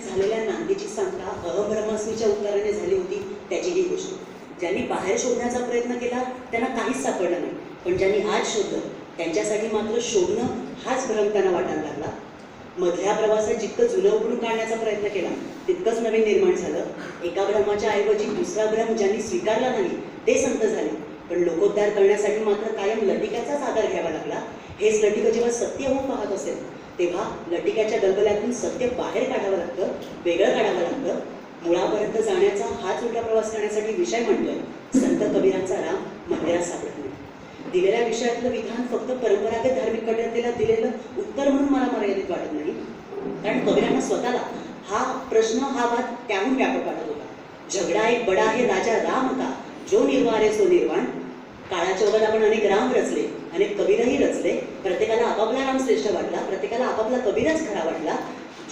झालेल्या नांदीची सांगता अहब्रह्मास्मीच्या उत्तराने झाली होती त्याची ही गोष्ट. ज्यांनी बाहेर शोधण्याचा प्रयत्न केला त्यांना काहीच सापडलं नाही. पण ज्यांनी आज शोधलं त्यांच्यासाठी मात्र शोधणं हाच भ्रम त्यांना वाटायला लागला. मधल्या प्रवासात जितकं जुनं उघडून काढण्याचा प्रयत्न केला तितकंच नवीन निर्माण झालं. एका भ्रमाच्या ऐवजी दुसरा भ्रम ज्यांनी स्वीकारला नाही ते संत झाले. पण लोकोद्धार करण्यासाठी मात्र कायम लटिकाचाच आधार घ्यावा लागला. हेच लटिक जेव्हा सत्य होऊन पाहत असेल तेव्हा लटिकाच्या गलबल्यातून सत्य बाहेर काढावं लागतं वेगळं काढावं लागतं. मुळापर्यंत जाण्याचा हाच उलटा प्रवास करण्यासाठी विषय म्हणतोय संत कबीरांचा राम मंदिरात सापडत. नाही दिलेल्या विषयातलं विधान फक्त परंपरागत धार्मिक कट्टरतेला दिलेलं उत्तर म्हणून मला मर्यादित वाटत नाही. कारण कबीरांना स्वतःला हा प्रश्न हा वाद त्याहून व्यापक वाटत होता. झगडा एक बडा हे राजा राम का जो निर्वारे सो निर्वाण. काळाच्या ओघात आपण अनेक राम रचले अनेक कबीरही रचले प्रत्येकाला आपापला राम श्रेष्ठ वाटला प्रत्येकाला आपापला कबीरच खरा वाटला.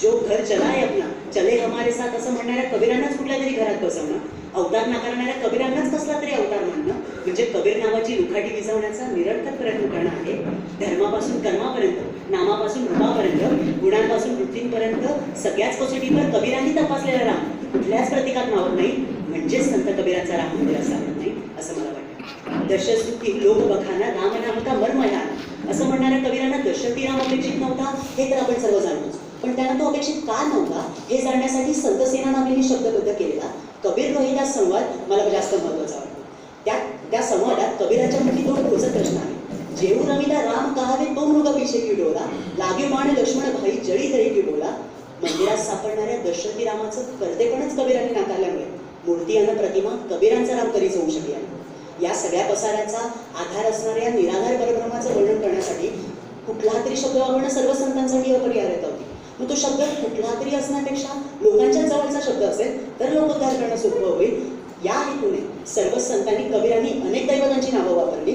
जो घर चलाय अपना चले हमारे साथ असं म्हणणाऱ्या कबीरांनाच कुठल्या तरी घरात बसवणं अवतार नाकारणाऱ्या कबीरांनाच कसला तरी अवतार म्हणणं म्हणजे कबीर नावाची लुखाटी विझवण्याचा निरर्थक प्रयत्न करणं आहे. धर्मापासून कर्मापर्यंत नामापासून रूपापर्यंत गुणांपासून वृत्तींपर्यंत सगळ्याच कसोटीवर कबीरांनी तपासलेला राम कुठल्याच प्रतिकात मावत नाही म्हणजेच संत कबीराचा राम मंदिर सापडत नाही असं मला वाटतं. दशस्तुती लोक बखाना राम नाम का मर्मयान असं म्हणणाऱ्या कबीरांना दशरथी राम अपेक्षित नव्हता हे तर आपण सर्व जाणतोच पण त्यांना तो अपेक्षित का नव्हता हे जाणण्यासाठी संतसेना नावाने शब्दबद्ध केलेला. कबीर रोहिदास संवाद मला जास्त महत्त्वाचा वाटतो. त्या त्या संवादात कबीराच्या मुखी दोन रोजक प्रश्न आहेत. जेऊ रमिला राम कहावे तो मृग पिशे की लागे माण लक्ष्मण भाई जळी तरी की मंदिरात सापडणाऱ्या दशरथी रामाचं कर्तेपणच कबीरांनी नाकारल्यामुळे मूर्ती आणि प्रतिमा कबीरांचा राम कधीच होऊ शकली आहे या सगळ्या पसाऱ्याचा आधार असणाऱ्या निराधार परब्रह्माचं वर्णन करण्यासाठी कुठला तरी शब्द वापरणं सर्व संतांसाठी अपरिहार्यता होती. मग तो शब्द कुठला तरी असण्यापेक्षा लोकांच्या जवळचा शब्द असेल तर लोकोद्धार करणं सोपं होईल. या हेतूने सर्व संतांनी कबीरांनी अनेक दैवतांची नावं वापरली.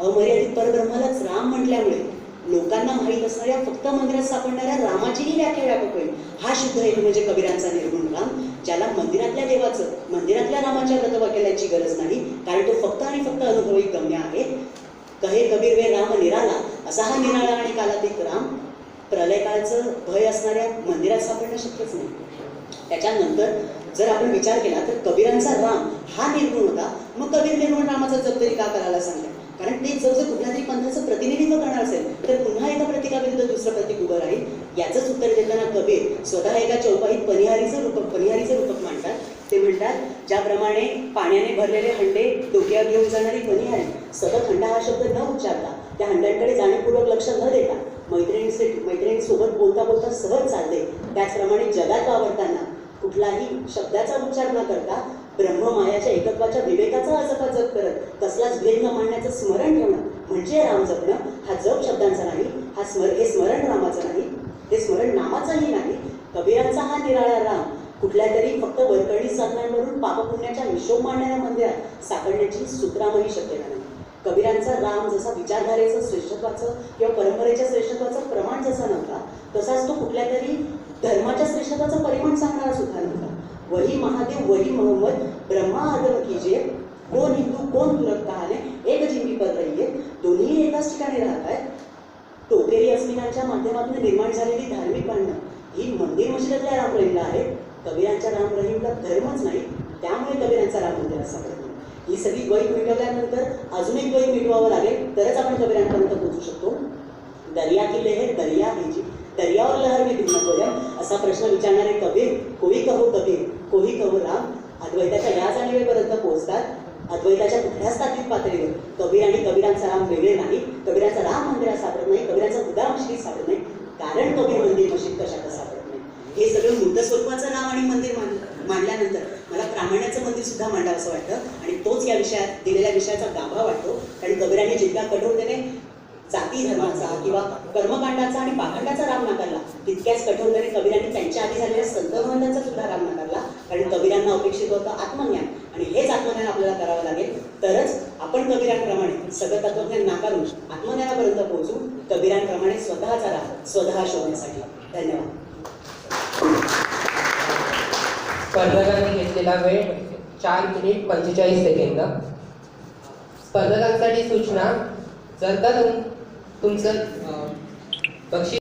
अमर्यादित परब्रह्मालाच राम म्हटल्यामुळे लोकांना माहीत असणाऱ्या फक्त मंदिरात सापडणाऱ्या रामाचीही व्याख्या व्यापक होईल. हा शुद्ध हेतू म्हणजे कबीरांचा निर्गुण राम ज्याला मंदिरातल्या देवाचं मंदिरातल्या रामाच्या व्रतवा गरज नाही. कारण तो फक्त आणि फक्त अनुभवी गम्य आहे. कहे कबीर वे राम निराला. असा हा निराळा आणि कालातीत राम प्रलयकाळचं भय असणाऱ्या मंदिरात सापडणं शक्यच नाही. त्याच्यानंतर जर आपण विचार केला तर कबीरांचा राम हा निर्गुण होता. मग कबीर निर्गुण रामाचा जप तरी का करायला सांगलं कारण ते जर जर कुठल्या तरी पंथाचं प्रतिनिधित्व करणार असेल तर पुन्हा एका प्रतिकाविरुद्ध दुसरं प्रतीक उभं राहील. याचंच उत्तर देताना कबीर स्वतः एका चौपाईत पनिहारीचं रूपक पनिहारीचं रूपक मांडतात. ते म्हणतात ज्याप्रमाणे पाण्याने भरलेले हंडे डोक्यावर घेऊन जाणारी आहे सतत हंडा हा शब्द न उच्चारता त्या हंड्यांकडे जाणीवपूर्वक लक्ष न देता मैत्रिणीचे मैत्रिणीसोबत बोलता बोलता सहज चालते त्याचप्रमाणे जगात वावरताना कुठलाही शब्दाचा उच्चार न करता ब्रह्ममायाच्या एकत्वाच्या विवेकाचा असफा जप करत कसलाच भेद न मांडण्याचं स्मरण ठेवणं म्हणजे राम जपणं हा जप शब्दांचा नाही हा स्मर हे स्मरण रामाचं नाही. हे स्मरण नामाचंही नाही. कबीरांचा हा निराळा राम कुठल्या तरी फक्त वरकरणी साधनांवरून पापपुण्याच्या हिशोब मांडणाऱ्या मंदिरात सापडण्याची सूत्रामही शक्यता नाही. कबीरांचा राम जसा विचारधारेचं श्रेष्ठत्वाचं किंवा परंपरेच्या श्रेष्ठत्वाचं प्रमाण जसा नव्हता तसाच तो कुठल्या तरी धर्माच्या श्रेष्ठत्वाचं परिमाण सांगणारा सुद्धा नव्हता. वही महादेव वही मोहम्मद ब्रह्मा आदम कीजे कोण हिंदू कोण तुरक कहाणे एक जिंकी पद रहिये दोन्ही एकाच ठिकाणी राहत आहेत. टोकेरी अस्मिनाच्या माध्यमातून निर्माण झालेली धार्मिक भांडणं ही मंदिर मशिदीतल्या राम आहेत. आहे कबीरांच्या राम रहीमला धर्मच नाही त्यामुळे कबीरांचा राम मंदिरात असा नाही ही सगळी वही मिटवल्यानंतर अजून एक वही मिटवावं लागेल तरच आपण कबीरांपर्यंत पोहोचू शकतो. दर्या किल्ले हे दर्या भेजी दर्यावर लहर मी भिन्न बोल्या असा प्रश्न विचारणारे कबीर कोही कहो कबीर कोही कहो राम अद्वैताच्या या जाणीवेपर्यंत पोहोचतात. अद्वैताच्या कुठल्याच तात्विक पातळीवर कबीर आणि कबीरांचा राम वेगळे नाही कबीरांचा राम मंदिरात सापडत नाही कबीरांचा हुदा मशीद सापडत नाही. कारण कबीर मंदिर मशीद कशात सगळं स्वरूपाचं नाव आणि मंदिर मान मांडल्यानंतर मला प्रामाण्याचं मंदिर सुद्धा मांडावं असं वाटतं. आणि तोच या विषयात दिलेल्या विषयाचा गाभा वाटतो. कारण कबीरांनी जितक्या कठोरतेने जाती धर्माचा किंवा कर्मकांडाचा आणि पाखंडाचा राम नाकारला तितक्याच कठोरतेने कबीरांनी त्यांच्या आधी झालेल्या संत सुद्धा राम नाकारला. कारण कबीरांना अपेक्षित होतं आत्मज्ञान. आणि हेच आत्मज्ञान आपल्याला करावं लागेल. तरच आपण कबीरांप्रमाणे सगळं तत्वज्ञान नाकारून आत्मज्ञानापर्यंत पोहोचू कबीरांप्रमाणे स्वतःचा राह स्वतः शोधण्यासाठी. धन्यवाद. स्पर्धकांनी घेतलेला वेळ चार मिनिट पंचेचाळीस सेकंद. स्पर्धकांसाठी सूचना जर का तुम तुमचं बक्षीस